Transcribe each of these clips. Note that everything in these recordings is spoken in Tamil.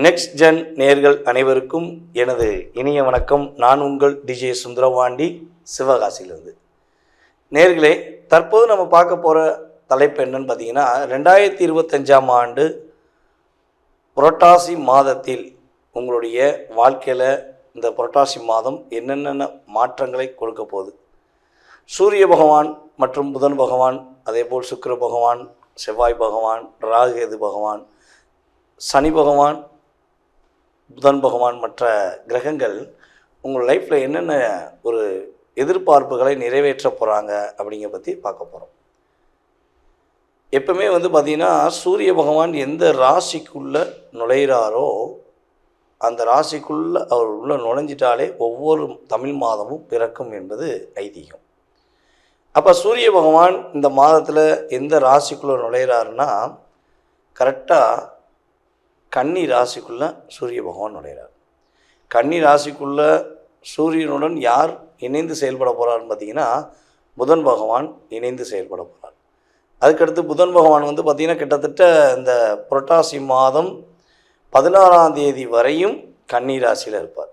நெக்ஸ்ட் ஜென் நேர்கள் அனைவருக்கும் எனது இனிய வணக்கம். நான் உங்கள் டிஜே சுந்தரவாண்டி சிவகாசியிலிருந்து. நேர்களே தற்போது நம்ம பார்க்க போகிற தலைப்பு என்னன்னு பார்த்தீங்கன்னா ரெண்டாயிரத்தி இருபத்தஞ்சாம் ஆண்டு புரட்டாசி மாதத்தில் உங்களுடைய வாழ்க்கையில் இந்த புரட்டாசி மாதம் என்னென்ன மாற்றங்களை கொடுக்க போகுது? சூரிய பகவான் மற்றும் புதன் பகவான் அதேபோல் சுக்கர பகவான் செவ்வாய் பகவான் ராகுகேது பகவான் சனி பகவான் புதன் பகவான் மற்ற கிரகங்கள் உங்கள் லைஃப்பில் என்னென்ன ஒரு எதிர்பார்ப்புகளை நிறைவேற்ற போகிறாங்க அப்படிங்கிற பற்றி பார்க்க போகிறோம் எப்பவுமே வந்து பார்த்திங்கன்னா சூரிய பகவான் எந்த ராசிக்குள்ளே நுழையிறாரோ அந்த ராசிக்குள்ளே அவர் உள்ளே நுழைஞ்சிட்டாலே ஒவ்வொரு தமிழ் மாதமும் பிறக்கும் என்பது ஐதீகம். அப்போ சூரிய பகவான் இந்த மாதத்தில் எந்த ராசிக்குள்ளே நுழையிறாருன்னா கரெக்டாக கன்னி ராசிக்குள்ளே சூரிய பகவான் நுழையிறார். கன்னி ராசிக்குள்ளே சூரியனுடன் யார் இணைந்து செயல்பட போகிறாருன்னு பார்த்தீங்கன்னா புதன் பகவான் இணைந்து செயல்பட போகிறார் அதுக்கடுத்து புதன் பகவான் வந்து பார்த்திங்கன்னா கிட்டத்தட்ட இந்த புரட்டாசி மாதம் பதினாறாம் தேதி வரையும் கன்னி ராசியில் இருப்பார்.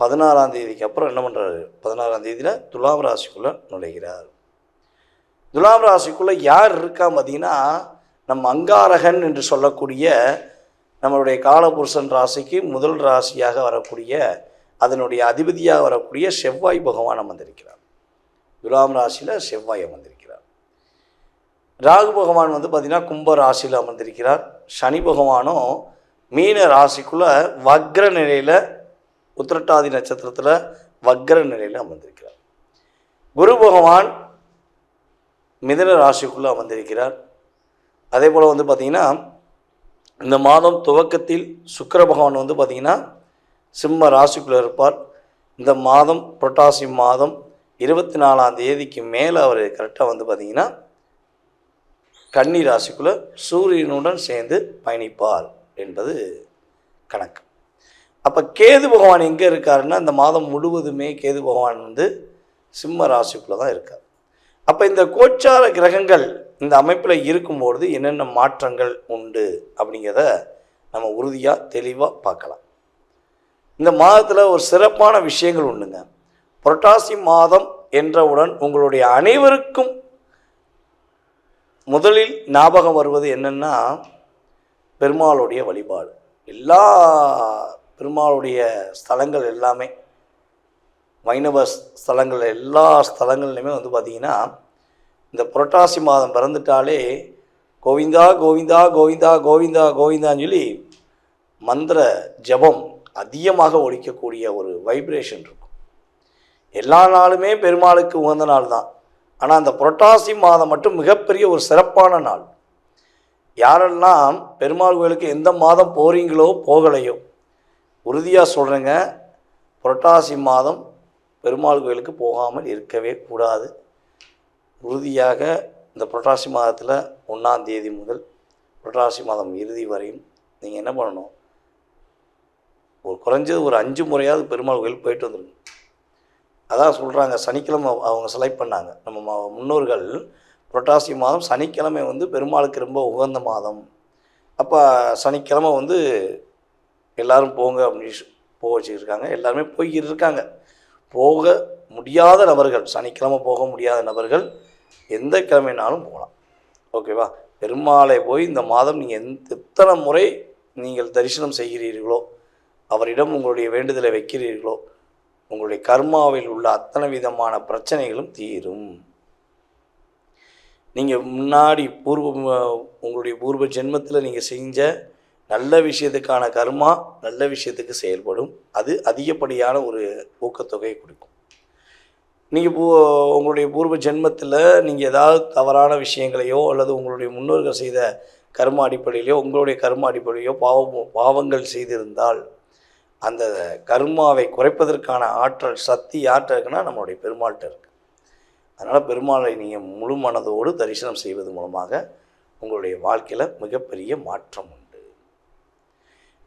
பதினாறாம் தேதிக்கு அப்புறம் என்ன பண்ணுறாரு பதினாறாம் தேதியில் துலாம் ராசிக்குள்ளே நுழைகிறார். துலாம் ராசிக்குள்ளே யார் இருக்கா பார்த்தீங்கன்னா நம்ம அங்காரகன் என்று சொல்லக்கூடிய நம்மளுடைய காலபுருஷன் ராசிக்கு முதல் ராசியாக வரக்கூடிய அதனுடைய அதிபதியாக வரக்கூடிய செவ்வாய் பகவான் அமர்ந்திருக்கிறார். துலாம் ராசியில் செவ்வாய் அமர்ந்திருக்கிறார். ராகு பகவான் வந்து பார்த்திங்கன்னா கும்ப ராசியில் அமர்ந்திருக்கிறார். சனி பகவானும் மீன ராசிக்குள்ளே வக்ர நிலையில் உத்திரட்டாதி நட்சத்திரத்தில் வக்ர நிலையில் அமர்ந்திருக்கிறார். குரு பகவான் மிதன ராசிக்குள்ளே அமர்ந்திருக்கிறார். அதே போல் வந்து பார்த்திங்கன்னா இந்த மாதம் துவக்கத்தில் சுக்கர பகவான் வந்து பார்த்திங்கன்னா சிம்ம ராசிக்குள்ளே இருப்பார். இந்த மாதம் புரட்டாசி மாதம் இருபத்தி நாலாம் தேதிக்கு மேலே அவர் கரெக்டாக வந்து பார்த்திங்கன்னா கன்னி ராசிக்குள்ளே சூரியனுடன் சேர்ந்து பயணிப்பார் என்பது கணக்கு. அப்போ கேது பகவான் எங்கே இருக்காருன்னா இந்த மாதம் முழுவதுமே கேது பகவான் வந்து சிம்ம ராசிக்குள்ளே தான் இருக்கார். அப்போ இந்த கோச்சார கிரகங்கள் இந்த அமைப்பில் இருக்கும்பொழுது என்னென்ன மாற்றங்கள் உண்டு அப்படிங்கிறத நம்ம உறுதியாக தெளிவாக பார்க்கலாம். இந்த மாதத்தில் ஒரு சிறப்பான விஷயங்கள் உண்டுங்க. புரட்டாசி மாதம் என்றவுடன் உங்களுடைய அனைவருக்கும் முதலில் ஞாபகம் வருவது என்னென்னா பெருமாளுடைய வழிபாடு. எல்லா பெருமாளுடைய ஸ்தலங்கள் எல்லாமே வைணவ ஸ்தலங்கள் எல்லா ஸ்தலங்கள்லையுமே வந்து பார்த்திங்கன்னா இந்த புரட்டாசி மாதம் பிறந்துட்டாலே கோவிந்தா கோவிந்தா கோவிந்தா கோவிந்தா கோவிந்தான்னு சொல்லி மந்திர ஜபம் அதிகமாக ஒழிக்கக்கூடிய ஒரு வைப்ரேஷன் இருக்கும். எல்லா நாளுமே பெருமாளுக்கு உகந்த நாள் தான். ஆனால் அந்த புரட்டாசி மாதம் மட்டும் மிகப்பெரிய ஒரு சிறப்பான நாள். யாரெல்லாம் பெருமாள் கோயிலுக்கு எந்த மாதம் போகிறீங்களோ போகலையோ உறுதியாக சொல்கிறேங்க புரட்டாசி மாதம் பெருமாள் கோயிலுக்கு போகாமல் இருக்கவே கூடாது. உறுதியாக இந்த புரட்டாசி மாதத்தில் ஒன்றாம் தேதி முதல் புரட்டாசி மாதம் இறுதி வரையும் நீங்கள் என்ன பண்ணணும்? ஒரு குறைஞ்சது ஒரு அஞ்சு முறையாவது பெருமாள் கோயில் போயிட்டு வந்துருங்க. அதான் சொல்கிறாங்க சனிக்கிழமை அவங்க செலக்ட் பண்ணாங்க. நம்ம முன்னோர்கள் புரட்டாசி மாதம் சனிக்கிழமை வந்து பெருமாளுக்கு ரொம்ப உகந்த மாதம். அப்போ சனிக்கிழமை வந்து எல்லோரும் போங்க அப்படின்னு போக வச்சுருக்காங்க. எல்லாருமே போய்கிட்டு இருக்காங்க. போக முடியாத நபர்கள் சனிக்கிழமை போக முடியாத நபர்கள் எந்த கிழமைனாலும் போகலாம். ஓகேவா? பெருமாளை போய் இந்த மாதம் நீங்கள் எந்த எத்தனை முறை நீங்கள் தரிசனம் செய்கிறீர்களோ அவரிடம் உங்களுடைய வேண்டுதலை வைக்கிறீர்களோ உங்களுடைய கர்மாவில் உள்ள அத்தனை விதமான பிரச்சனைகளும் தீரும். நீங்கள் முன்னாடி பூர்வ உங்களுடைய பூர்வ ஜென்மத்தில் நீங்கள் செஞ்ச நல்ல விஷயத்துக்கான கர்மா நல்ல விஷயத்துக்கு செயல்படும். அது அதிகப்படியான ஒரு ஊக்கத்தொகையை கொடுக்கும். நீங்கள் பூ உங்களுடைய பூர்வ ஜென்மத்தில் நீங்கள் ஏதாவது தவறான விஷயங்களையோ அல்லது உங்களுடைய முன்னோர்கள் செய்த கர்ம அடிப்படையிலையோ உங்களுடைய கர்ம அடிப்படையிலையோ பாவம் பாவங்கள் செய்திருந்தால் அந்த கர்மாவை குறைப்பதற்கான ஆற்றல் சக்தி யார்கிட்ட இருக்குன்னா நம்மளுடைய பெருமாள்கிட்ட இருக்குது அதனால் பெருமாளை நீங்கள் முழு மனதோடு தரிசனம் செய்வது மூலமாக உங்களுடைய வாழ்க்கையில் மிகப்பெரிய மாற்றம் உண்டு.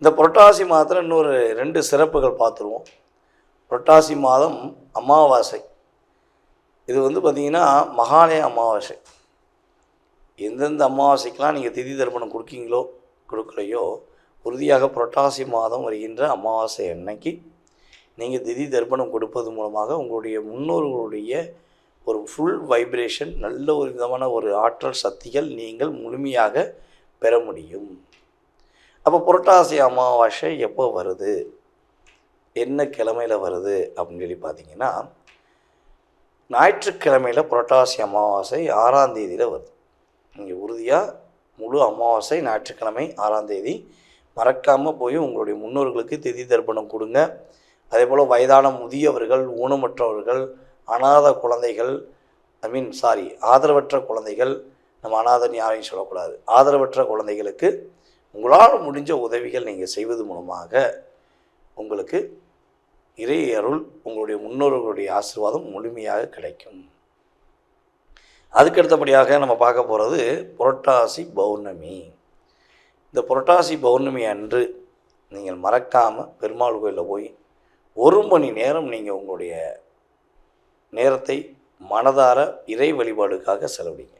இந்த புரட்டாசி மாதத்தில் இன்னொரு ரெண்டு சிறப்புகள் பார்த்துருவோம். புரட்டாசி மாதம் அமாவாசை. இது வந்து பார்த்திங்கன்னா மகாலய அமாவாசை. எந்தெந்த அமாவாசைக்கெலாம் நீங்கள் திதி தர்ப்பணம் கொடுக்கீங்களோ கொடுக்கலையோ உறுதியாக புரட்டாசி மாதம் வருகின்ற அமாவாசை அன்னைக்கு நீங்கள் திதி தர்ப்பணம் கொடுப்பது மூலமாக உங்களுடைய முன்னோர்களுடைய ஒரு ஃபுல் வைப்ரேஷன் நல்ல ஒரு விதமான ஒரு ஆற்றல் சக்திகள் நீங்கள் முழுமையாக பெற முடியும். அப்போ புரட்டாசி அமாவாசை எப்போ வருது? என்ன கிழமையில் வருது? அப்படின்னு சொல்லி பார்த்தீங்கன்னா ஞாயிற்றுக்கிழமையில் புரட்டாசி அமாவாசை ஆறாம் தேதியில் வருது. நீங்கள் உறுதியாக முழு அமாவாசை ஞாயிற்றுக்கிழமை ஆறாம் தேதி. மறக்காமல் போய் உங்களுடைய முன்னோர்களுக்கு திதி தர்ப்பணம் கொடுங்க. அதே போல் வயதான முதியவர்கள் ஊனமற்றவர்கள் அனாத குழந்தைகள் ஐ மீன் சாரி ஆதரவற்ற குழந்தைகள் நம்ம அனாதன் யாரையும் சொல்லக்கூடாது. ஆதரவற்ற குழந்தைகளுக்கு உங்களால் முடிஞ்ச உதவிகள் நீங்கள் செய்வது மூலமாக உங்களுக்கு இறை அருள் உங்களுடைய முன்னோர்களுடைய ஆசீர்வாதம் முழுமையாக கிடைக்கும். அதுக்கடுத்தபடியாக நம்ம பார்க்க போகிறது புரட்டாசி பௌர்ணமி. இந்த புரட்டாசி பௌர்ணமி அன்று நீங்கள் மறக்காமல் பெருமாள் கோயிலில் போய் ஒரு மணி நேரம் நீங்கள் உங்களுடைய நேரத்தை மனதார இறை வழிபாடுக்காக செலவிடுங்க.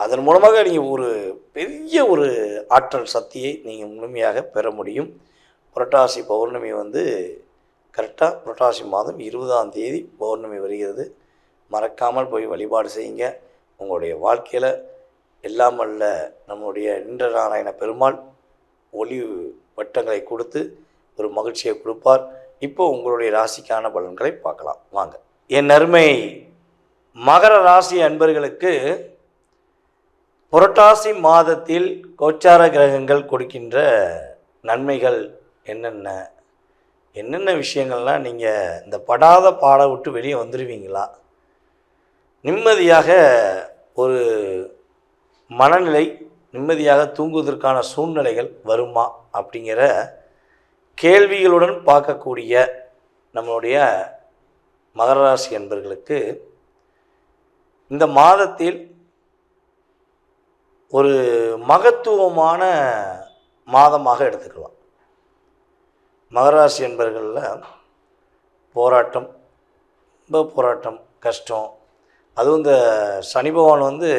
அதன் மூலமாக நீங்கள் ஒரு பெரிய ஒரு ஆற்றல் சக்தியை நீங்கள் முழுமையாக பெற முடியும். புரட்டாசி பௌர்ணமி வந்து கரெக்டாக புரட்டாசி மாதம் இருபதாம் தேதி பௌர்ணமி வருகிறது. மறக்காமல் போய் வழிபாடு செய்யுங்க. உங்களுடைய வாழ்க்கையில் எல்லாம் அல்ல நம்முடைய நின்ற நாராயண பெருமாள் ஒளி வட்டங்களை கொடுத்து ஒரு மகிழ்ச்சியை கொடுப்பார். இப்போ உங்களுடைய ராசிக்கான பலன்களை பார்க்கலாம். வாங்க. என் அருமை மகர ராசி அன்பர்களுக்கு புரட்டாசி மாதத்தில் கோச்சார கிரகங்கள் கொடுக்கின்ற நன்மைகள் என்னென்ன? என்னென்ன விஷயங்கள்லாம் நீங்கள் இந்த படாத பாட விட்டு வெளியே வந்துடுவீங்களா நிம்மதியாக ஒரு மனநிலை நிம்மதியாக தூங்குவதற்கான சூழ்நிலைகள் வருமா? அப்படிங்கிற கேள்விகளுடன் பார்க்கக்கூடிய நம்மளுடைய மகர ராசி என்பர்களுக்கு இந்த மாதத்தில் ஒரு மகத்துவமான மாதமாக எடுத்துக்கலாம். மகராசி என்பர்களில் போராட்டம் ரொம்ப போராட்டம் கஷ்டம். அதுவும் இந்த சனி பகவான் வந்து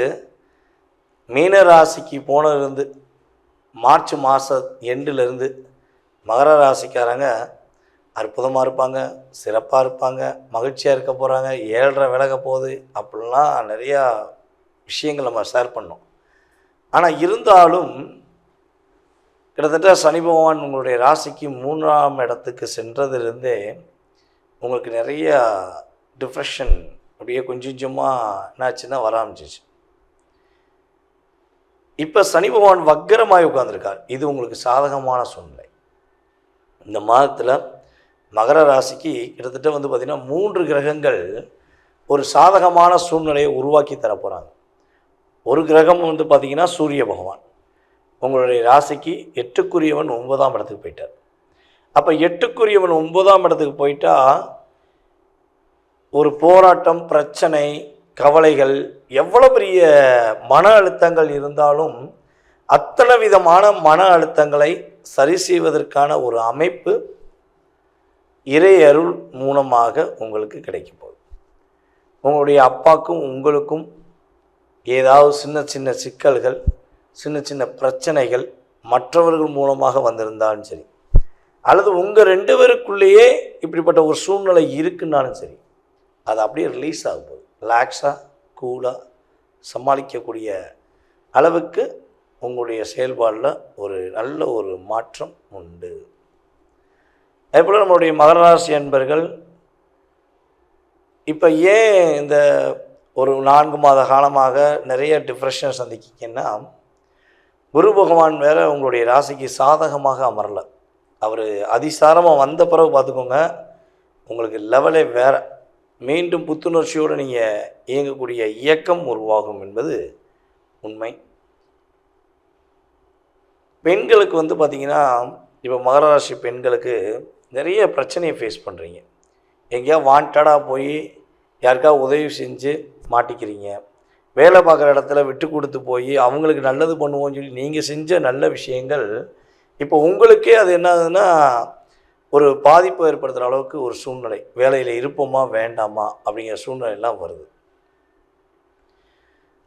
மீன ராசிக்கு போனதுலேருந்து மார்ச் மாத எண்டுலேருந்து மகர ராசிக்காரங்க அற்புதமாக இருப்பாங்க சிறப்பாக இருப்பாங்க மகிழ்ச்சியாக இருக்க போகிறாங்க ஏழரை விலக போகுது அப்படிலாம் நிறையா விஷயங்கள் நம்ம ஷேர் பண்ணோம். ஆனால் இருந்தாலும் கிட்டத்தட்ட சனி பகவான் உங்களுடைய ராசிக்கு மூன்றாம் இடத்துக்கு சென்றதுலேருந்தே உங்களுக்கு நிறைய டிப்ரெஷன் அப்படியே கொஞ்சம் கொஞ்சமாக என்னாச்சுன்னா வர ஆரம்பிச்சிச்சு இப்போ சனி பகவான் வக்கரமாய் உட்காந்துருக்கார் இது உங்களுக்கு சாதகமான சூழ்நிலை. இந்த மாதத்தில் மகர ராசிக்கு கிட்டத்தட்ட வந்து பார்த்திங்கன்னா மூன்று கிரகங்கள் ஒரு சாதகமான சூழ்நிலையை உருவாக்கி தர போகிறாங்க ஒரு கிரகம் வந்து பார்த்திங்கன்னா சூரிய பகவான். உங்களுடைய ராசிக்கு எட்டுக்குரியவன் ஒன்பதாம் இடத்துக்கு போயிட்டார். அப்போ எட்டுக்குரியவன் ஒன்பதாம் இடத்துக்கு போயிட்டா ஒரு போராட்டம் பிரச்சனை கவலைகள் எவ்வளோ பெரிய மன அழுத்தங்கள் இருந்தாலும் அத்தனை விதமான மன அழுத்தங்களை சரி செய்வதற்கான ஒரு அமைப்பு இறை அருள் மூலமாக உங்களுக்கு கிடைக்கும் போகுது. உங்களுடைய அப்பாக்கும் உங்களுக்கும் ஏதாவது சின்ன சின்ன சிக்கல்கள் சின்ன சின்ன பிரச்சனைகள் மற்றவர்கள் மூலமாக வந்திருந்தாலும் சரி அல்லது உங்கள் ரெண்டு பேருக்குள்ளேயே இப்படிப்பட்ட ஒரு சூழ்நிலை இருக்குன்னாலும் சரி அது அப்படியே ரிலீஸ் ஆகும்போது ரிலாக்ஸாக கூலாக சமாளிக்கக்கூடிய அளவுக்கு உங்களுடைய செயல்பாடில் ஒரு நல்ல ஒரு மாற்றம் உண்டு. அதேபோல் நம்மளுடைய மகராசி என்பர்கள் இப்போ ஏன் இந்த ஒரு நான்கு மாத காலமாக நிறைய டிப்ரெஷன் சந்திக்கிங்கன்னா குரு பகவான் வேற உங்களுடைய ராசிக்கு சாதகமாக அமரல. அவர் அதிசாரமாக வந்த பிறகு பார்த்துக்கோங்க உங்களுக்கு லெவலே வேறு. மீண்டும் புத்துணர்ச்சியோடு நீங்கள் இயங்கக்கூடிய இயக்கம் உருவாகும் என்பது உண்மை. பெண்களுக்கு வந்து பார்த்திங்கன்னா இப்போ மகர ராசி பெண்களுக்கு நிறைய பிரச்சனையை ஃபேஸ் பண்ணுறீங்க எங்கேயா வாண்டடாக போய் யாருக்காவது உதவி செஞ்சு மாட்டிக்கிறீங்க. வேலை பார்க்குற இடத்துல விட்டு கொடுத்து போய் அவங்களுக்கு நல்லது பண்ணுவோம்னு சொல்லி நீங்கள் செஞ்ச நல்ல விஷயங்கள் இப்போ உங்களுக்கே அது என்ன ஆகுதுன்னா ஒரு பாதிப்பு ஏற்படுத்துகிற அளவுக்கு ஒரு சூழ்நிலை. வேலையில் இருப்போமா வேண்டாமா அப்படிங்கிற சூழ்நிலையெல்லாம் வருது.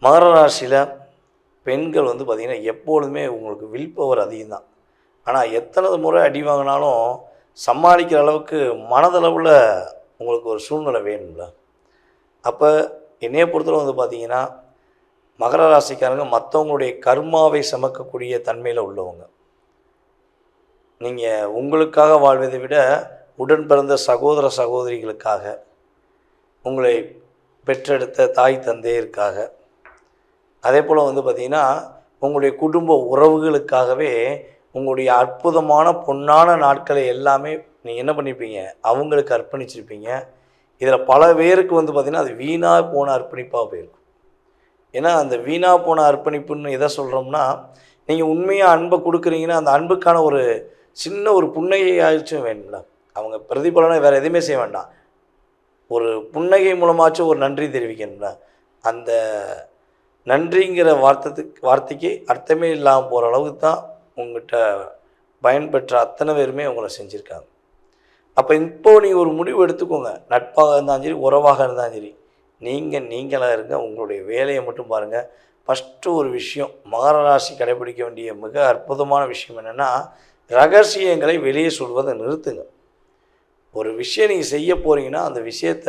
மகர ராசியில் பெண்கள் வந்து பார்த்திங்கன்னா எப்பொழுதுமே உங்களுக்கு வில் பவர் அதிகம்தான். ஆனால் எத்தனை முறை அடி வாங்கினாலும் சமாளிக்கிற அளவுக்கு மனதளவில் உங்களுக்கு ஒரு சூழ்நிலை வேணும்ல. அப்போ என்னைய பொறுத்தவரை வந்து பார்த்தீங்கன்னா மகர ராசிக்காரங்க மற்றவங்களுடைய கர்மாவை சமக்கக்கூடிய தன்மையில் உள்ளவங்க. நீங்கள் உங்களுக்காக வாழ்வதை விட உடன் பிறந்த சகோதர சகோதரிகளுக்காக உங்களை பெற்றெடுத்த தாய் தந்தையருக்காக அதே போல் வந்து பார்த்திங்கன்னா உங்களுடைய குடும்ப உறவுகளுக்காகவே உங்களுடைய அற்புதமான பொன்னான நாட்களை எல்லாமே நீங்கள் என்ன பண்ணியிருப்பீங்க அவங்களுக்கு அர்ப்பணிச்சிருப்பீங்க. இதில் பல பேருக்கு வந்து பார்த்திங்கன்னா அது வீணாக போன அர்ப்பணிப்பாக போயிருக்கும். ஏன்னா அந்த வீணாக போன அர்ப்பணிப்புன்னு எதை சொல்கிறோம்னா நீங்கள் உண்மையாக அன்பை கொடுக்குறீங்கன்னா அந்த அன்புக்கான ஒரு சின்ன ஒரு புன்னகையாச்சும் வேணும்ல. அவங்க பிரதிபலனை வேறு எதுவுமே செய்ய வேண்டாம். ஒரு புன்னகை மூலமாச்சும் ஒரு நன்றி தெரிவிக்கணும்ல. அந்த நன்றிங்கிற வார்த்தத்துக்கு வார்த்தைக்கு அர்த்தமே இல்லாமல் போகிற அளவுக்கு தான் உங்கள்கிட்ட பயன்பெற்ற அத்தனை பேருமே உங்களை செஞ்சுருக்காங்க. அப்போ இப்போ நீங்கள் ஒரு முடிவு எடுத்துக்கோங்க. நட்பாக இருந்தாலும் சரி உறவாக இருந்தாலும் சரி நீங்கள் நீங்களாக இருங்க உங்களுடைய வேலையை மட்டும் பாருங்கள் ஃபஸ்ட்டு ஒரு விஷயம் மகர ராசி கடைபிடிக்க வேண்டிய மிக அற்புதமான விஷயம் என்னென்னா ரகசியங்களை வெளியே சொல்வதை நிறுத்துங்க. ஒரு விஷயம் நீங்கள் செய்ய போகிறீங்கன்னா அந்த விஷயத்த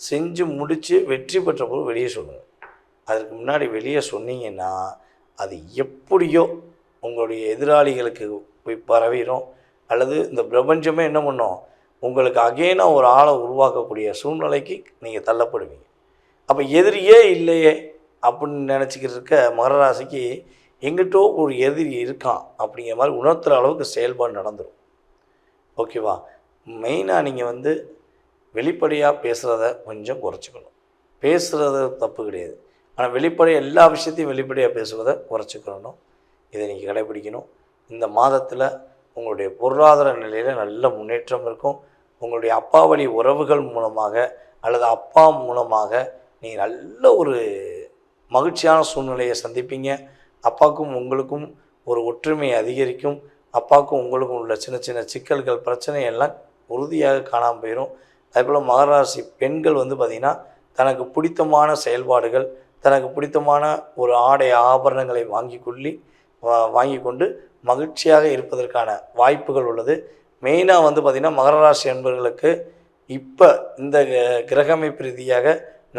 செஞ்சு முடித்து வெற்றி பெற்ற போது வெளியே சொல்லுங்கள் அதுக்கு முன்னாடி வெளியே சொன்னீங்கன்னா அது எப்படியோ உங்களுடைய எதிராளிகளுக்கு போய் பரவிடும் அல்லது இந்த பிரபஞ்சமே என்ன பண்ணும்? உங்களுக்கு அகெயினாக ஒரு ஆளை உருவாக்கக்கூடிய சூழ்நிலைக்கு நீங்கள் தள்ளப்படுவீங்க. அப்போ எதிரியே இல்லையே அப்படின்னு நினச்சிக்கிட்டு இருக்க மகர ராசிக்கு எங்கிட்டோ ஒரு எதிரி இருக்கான் அப்படிங்கிற மாதிரி உணர்த்துகிற அளவுக்கு செயல்பாடு நடந்துடும் ஓகேவா மெயினாக நீங்கள் வந்து வெளிப்படையாக பேசுகிறத கொஞ்சம் குறைச்சிக்கணும். பேசுகிறது தப்பு கிடையாது. ஆனால் வெளிப்படையாக எல்லா விஷயத்தையும் வெளிப்படையாக பேசுவதை குறைச்சிக்கணும். இதை நீங்கள் கடைபிடிக்கணும் இந்த மாதத்தில் உங்களுடைய பொருளாதார நிலையில் நல்ல முன்னேற்றம் இருக்கும். உங்களுடைய அப்பா வழி உறவுகள் மூலமாக அல்லது அப்பா மூலமாக நீங்கள் நல்ல ஒரு மகிழ்ச்சியான சூழ்நிலையை சந்திப்பீங்க. அப்பாவுக்கும் உங்களுக்கும் ஒரு ஒற்றுமை அதிகரிக்கும். அப்பாவுக்கும் உங்களுக்கும் உள்ள சின்ன சின்ன சிக்கல்கள் பிரச்சனை எல்லாம் உறுதியாக காணாமல் போயிடும் அதேபோல் மகராசி பெண்கள் வந்து பார்த்திங்கன்னா தனக்கு பிடித்தமான செயல்பாடுகள் தனக்கு பிடித்தமான ஒரு ஆடை ஆபரணங்களை வாங்கி கொள்ளி வா- வாங்கி கொண்டு மகிழ்ச்சியாக இருப்பதற்கான வாய்ப்புகள் உள்ளது. மெயினாக வந்து பார்த்திங்கன்னா மகர ராசி இப்போ இந்த கிரகமைப்பு ரீதியாக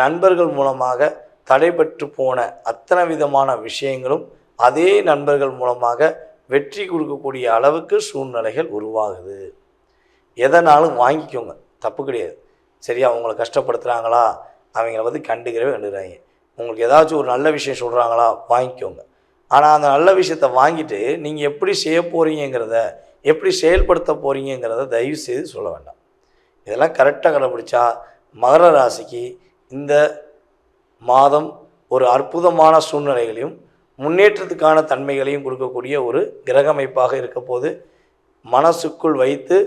நண்பர்கள் மூலமாக தடைபட்டு போன அத்தனை விதமான விஷயங்களும் அதே நண்பர்கள் மூலமாக வெற்றி கொடுக்கக்கூடிய அளவுக்கு சூழ்நிலைகள் உருவாகுது. எதனாலும் வாங்கிக்கோங்க. தப்பு கிடையாது. சரியா அவங்கள கஷ்டப்படுத்துகிறாங்களா அவங்கள வந்து கண்டுக்கிறவே கண்டுக்கிறாங்க. உங்களுக்கு ஏதாச்சும் ஒரு நல்ல விஷயம் சொல்கிறாங்களா வாங்கிக்கோங்க. ஆனால் அந்த நல்ல விஷயத்தை வாங்கிட்டு நீங்கள் எப்படி செய்ய போகிறீங்கிறத எப்படி செயல்படுத்த போகிறீங்கிறத தயவு செய்து சொல்ல வேண்டாம். இதெல்லாம் கரெக்டாக கடைபிடிச்சா மகர ராசிக்கு இந்த மாதம் ஒரு அற்புதமான சூழ்நிலைகளையும் முன்னேற்றத்துக்கான தன்மைகளையும் கொடுக்கக்கூடிய ஒரு கிரகமைப்பாக இருக்க போது மனசுக்குள் வைத்து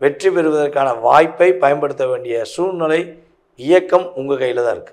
வெற்றி பெறுவதற்கான வாய்ப்பை பயன்படுத்த வேண்டிய சூழ்நிலை இயக்கம் உங்கள் கையில் தான் இருக்குது